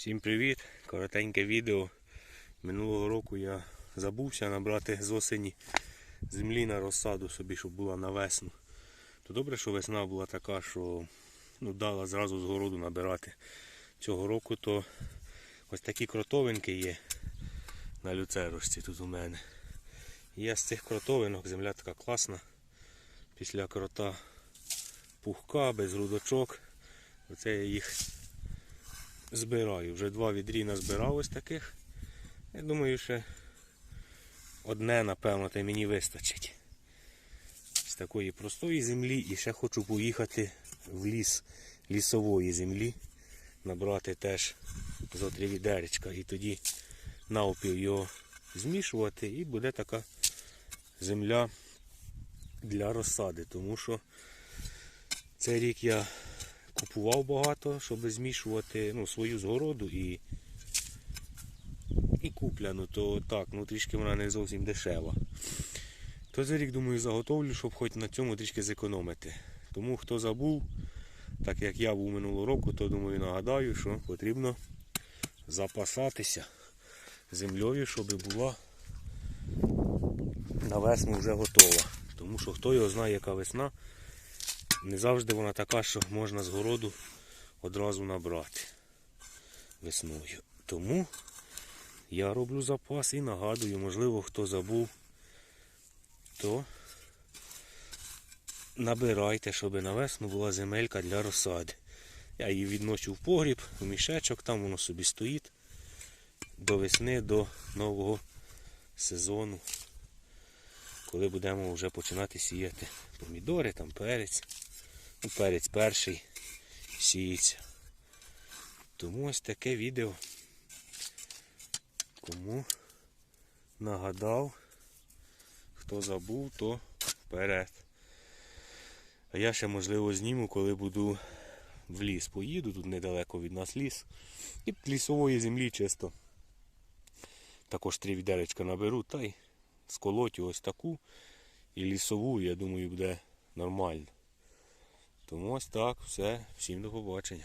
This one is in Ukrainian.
Всім привіт! Коротеньке відео. Минулого року я забувся набрати з осені землі на розсаду собі, щоб була на весну. То добре, що весна була така, що ну, дала зразу з городу набирати. Цього року то ось такі кротовинки є на люцерочці тут у мене. І я з цих кротовинок, земля така класна. Після крота пухка, без грудочок. Оце я їх збираю. Вже два відрі назбирав ось таких. Я думаю, ще одне, напевно, та мені вистачить. З такої простої землі і ще хочу поїхати в ліс лісової землі. Набрати теж зо три відеречка і тоді навпіл його змішувати і буде така земля для розсади. Тому що цей рік я купував багато, щоб змішувати ну, свою згороду і, і купляну, то так, ну трішки вона не зовсім дешева. То за рік, думаю, заготовлю, щоб хоч на цьому трішки зекономити. Тому хто забув, так як я був минулого року, то думаю, нагадаю, що потрібно запасатися землею, щоб була на весну вже готова. Тому що хто його знає, яка весна, не завжди вона така, що можна з городу одразу набрати весною. Тому я роблю запас і нагадую, можливо, хто забув, то набирайте, щоб на весну була земелька для розсади. Я її відношу в погріб, в мішечок, там воно собі стоїть до весни, до нового сезону, коли будемо вже починати сіяти помідори, там перець. Ну, перець перший сіється. Тому ось таке відео. Кому нагадав, хто забув, то вперед. А я ще можливо зніму, коли буду в ліс поїду, тут недалеко від нас ліс. І лісової землі чисто. Також три відеречка наберу та й сколотю ось таку і лісову, я думаю, буде нормально. Тому ось так, все. Всім до побачення.